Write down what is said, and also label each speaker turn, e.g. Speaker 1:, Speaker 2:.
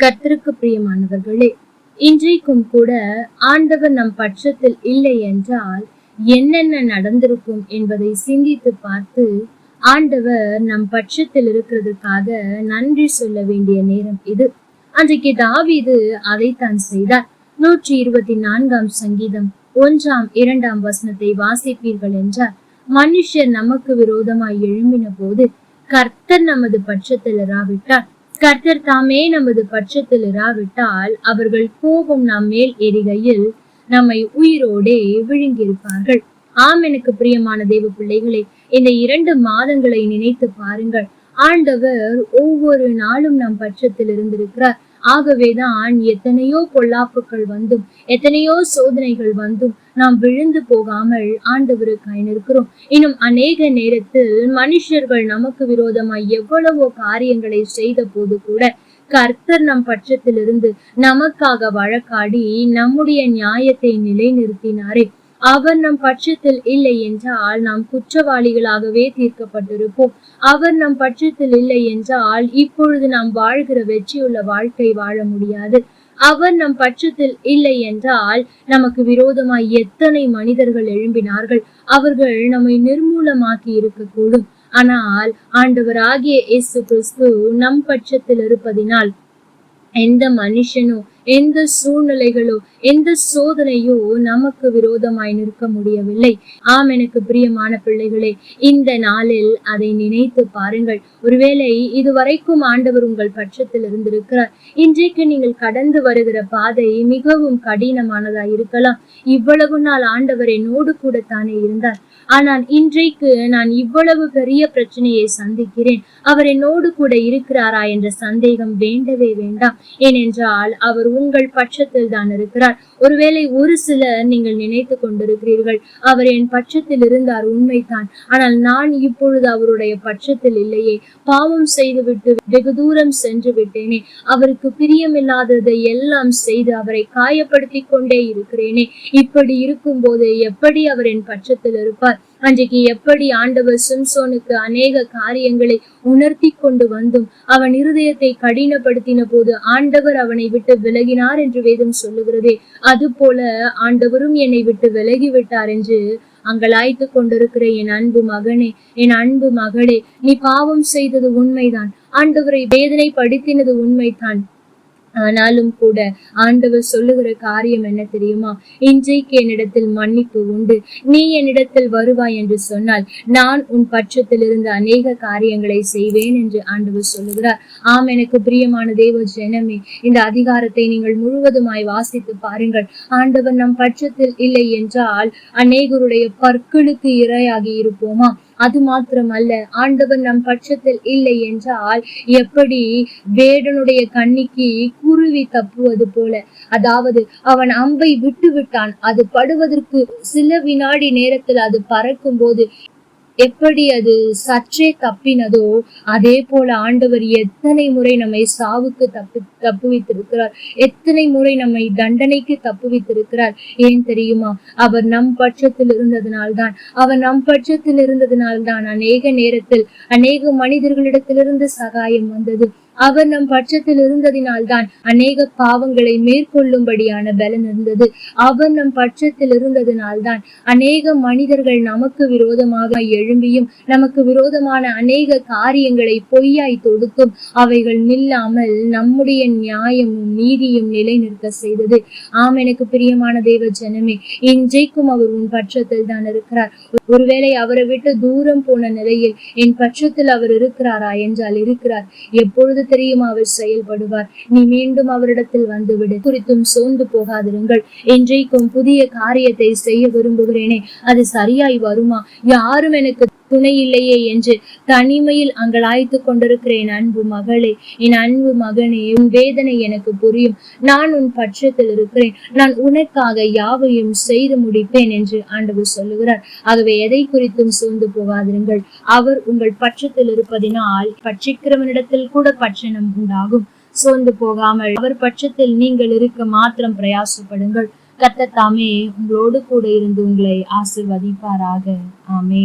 Speaker 1: கர்த்தருக்கு பிரியமானவர்களே இன்றைக்கும் கூட ஆண்டவர் நம் பட்சத்தில் இல்லை என்றால் என்னென்ன நடந்திருக்கும் என்பதை சிந்தித்து பார்த்து ஆண்டவர் நம் பட்சத்தில் இருக்கிறதுக்காக நன்றி சொல்ல வேண்டிய நேரம் இது. அன்றைக்கு தாவீது அதைத்தான் செய்தார். நூற்றி இருபத்தி நான்காம் சங்கீதம் ஒன்றாம் இரண்டாம் வசனத்தை வாசிப்பீர்கள் என்றார். மனுஷர் நமக்கு விரோதமாய் எழும்பின போது கர்த்தர் நமது பட்சத்தில் இராவிட்டார் கர்த்தர் தாமே நமது பட்சத்தில் இராவிட்டால் அவர்கள் கோபம் நம் மேல் எரிகையில் நம்மை உயிரோடே விழுங்கியிருப்பார்கள். ஆம் எனக்கு பிரியமான தேவ பிள்ளைகளே இந்த இரண்டு மாதங்களை நினைத்து பாருங்கள். ஆண்டவர் ஒவ்வொரு நாளும் நம் பட்சத்தில் இருந்திருக்கிறார் ஆகவேதான் எத்தனையோ பொல்லாப்புகள் வந்தும் எத்தனையோ சோதனைகள் வந்தும் நாம் விழுந்து போகாமல் ஆண்டவருக்காய் நிற்கிறோம் இன்னும் அநேக நேரத்தில் மனுஷர்கள் நமக்கு விரோதமாய் எவ்வளவோ காரியங்களை செய்த போது கூட கர்த்தர் நம் பட்சத்திலிருந்து நமக்காக வழக்காடி நம்முடைய நியாயத்தை நிலைநிறுத்தினாரே. அவர் நம் பட்சத்தில் இல்லை என்றால் நாம் குற்றவாளிகளாகவே தீர்க்கப்பட்டிருப்போம். அவர் நம் பட்சத்தில் இல்லை என்றால் இப்பொழுது நாம் வாழ்கிற வெற்றியுள்ள வாழ்க்கை வாழ முடியாது. அவர் நம் பட்சத்தில் இல்லை என்றால் நமக்கு விரோதமாய் எத்தனை மனிதர்கள் எழும்பினார்கள். அவர்கள் நம்மை நிர்மூலமாக்கி இருக்கக்கூடும். ஆனால் ஆண்டவராகிய இயேசு கிறிஸ்து நம் பட்சத்தில் இருப்பதினால் எந்த மனுஷனும் எந்த சூழ்நிலைகளோ எந்த சோதனையோ நமக்கு விரோதமாய் நிற்க முடியவில்லை. ஆம் எனக்கு பிரியமான பிள்ளைகளே இந்த நாளில் அதை நினைத்து பாருங்கள். ஒருவேளை இதுவரைக்கும் ஆண்டவர் உங்கள் பட்சத்தில் இருந்திருக்கிறார். இன்றைக்கு நீங்கள் கடந்து வருகிற பாதை மிகவும் கடினமானதா இருக்கலாம். இவ்வளவு நாள் ஆண்டவர் என்னோடு கூட தானே இருந்தார். ஆனால் இன்றைக்கு நான் இவ்வளவு பெரிய பிரச்சனையை சந்திக்கிறேன். அவர் என்னோடு கூட இருக்கிறாரா என்ற சந்தேகம் வேண்டவே வேண்டாம். ஏனென்றால் அவர் உங்கள் பட்சத்தில் தான் இருக்கிறார். ஒருவேளை ஒரு சிலர் நீங்கள் நினைத்து கொண்டிருக்கிறீர்கள் அவர் என் பட்சத்தில் இருந்தார் உண்மைதான். ஆனால் நான் இப்பொழுது அவருடைய பட்சத்தில் இல்லையே. பாவம் செய்துவிட்டு வெகு தூரம் சென்று விட்டேனே. அவருக்கு பிரியமில்லாததை எல்லாம் செய்து அவரை காயப்படுத்தி கொண்டே இருக்கிறேனே. இப்படி இருக்கும் போது எப்படி அவர் என் பட்சத்தில் இருப்பார்? அன்றைக்கு எப்படி ஆண்டவர் சிம்சோனுக்கு அநேக காரியங்களை உணர்த்தி கொண்டு வந்தும் அவன் இருதயத்தை கடினப்படுத்தின போது ஆண்டவர் அவனை விட்டு விலகினார் என்று வேதம் சொல்லுகிறதே. அது போல ஆண்டவரும் என்னை விட்டு விலகி விட்டார் என்று அங்கலாய்த்து கொண்டிருக்கிற என் அன்பு மகனே என் அன்பு மகளே நீ பாவம் செய்தது உண்மைதான். ஆண்டவரை வேதனை படுத்தினது உண்மைதான். ஆனாலும் கூட ஆண்டவர் சொல்லுகிற காரியம் என்ன தெரியுமா? இன்றைக்கு என்னிடத்தில் மன்னிப்பு உண்டு. நீ என்னிடத்தில் வருவாய் என்று சொன்னால் நான் உன் பட்சத்தில் இருந்து அநேக காரியங்களை செய்வேன் என்று ஆண்டவர் சொல்லுகிறார். ஆம் எனக்கு பிரியமான தேவ ஜனமே இந்த அதிகாரத்தை நீங்கள் முழுவதுமாய் வாசித்து பாருங்கள். ஆண்டவர் நம் பட்சத்தில் இல்லை என்றால் அநேகருடைய பற்களுக்கு இரையாகி இருப்போமா? அது மாத்திரமல்ல ஆண்டவர் நம் பட்சத்தில் இல்லை என்றால் எப்படி வேடனுடைய கண்ணிக்கு குருவி தப்புவது போல? அதாவது அவன் அம்பை விட்டு விட்டான் அது படுவதற்கு சில வினாடி நேரத்தில் அது பறக்கும் போது எப்படி அது சற்றே தப்பினதோ அதே போல ஆண்டவர் எத்தனை முறை நம்மை சாவுக்கு தப்பு தப்புவித்திருக்கிறார். எத்தனை முறை நம்மை தண்டனைக்கு தப்புவித்திருக்கிறார். ஏன் தெரியுமா? அவர் நம் பட்சத்தில் இருந்ததினால்தான். அவர் நம் பட்சத்தில் இருந்ததினால்தான் அநேக நேரத்தில் அநேக மனிதர்களிடத்திலிருந்து சகாயம் வந்தது. அவர் நம் பட்சத்தில் இருந்ததினால்தான் அநேக பாவங்களை மேற்கொள்ளும்படியான பலன் இருந்தது. அவர் நம் பட்சத்தில் இருந்ததினால்தான் அநேக மனிதர்கள் நமக்கு விரோதமாக எழும்பியும் நமக்கு விரோதமான அநேக காரியங்களை பொய்யாய் தொடுத்தும் அவைகள் நில்லாமல் நம்முடைய நியாயமும் நீதியும் நிலைநிற்க செய்தது. ஆம் எனக்கு பிரியமான தேவ ஜனமே இன்றைக்கும் அவர் உன் பட்சத்தில் தான் இருக்கிறார். ஒருவேளை அவரை விட்டு தூரம் போன நிலையில் என் பட்சத்தில் அவர் இருக்கிறாரா என்றால் இருக்கிறார். எப்பொழுது தெரியும் அவர் செயல்படுவார். நீ மீண்டும் அவரிடத்தில் வந்துவிடு. குறித்தும் சோர்ந்து போகாதிருங்கள். இன்றைக்கும் புதிய காரியத்தை செய்ய விரும்புகிறேனே. அது சரியாய் வருமா? யாரும் எனக்கு துணை இல்லையே என்று தனிமையில் அங்கலாய்த்து கொண்டிருக்கிற என் அன்பு மகளே. என் அன்பு மகனே உன் வேதனை எனக்கு புரியும். நான் உன் பட்சத்தில் இருக்கிறேன். நான் உனக்காக யாவையும் செய்து முடிப்பேன் என்று ஆண்டவர் சொல்லுகிறார். ஆகவே எதை குறித்தும் சோர்ந்து போகாதிருங்கள். அவர் உங்கள் பட்சத்தில் இருப்பதினால் பட்சிக்கிறவனிடத்தில் கூட பட்சணம் உண்டாகும். சோர்ந்து போகாமல் அவர் பட்சத்தில் நீங்கள் இருக்க மாத்திரம் பிரயாசப்படுங்கள். கத்தத்தாமே தாமே உங்களோடு கூட இருந்து உங்களை ஆசிர்வதிப்பாராக. ஆமே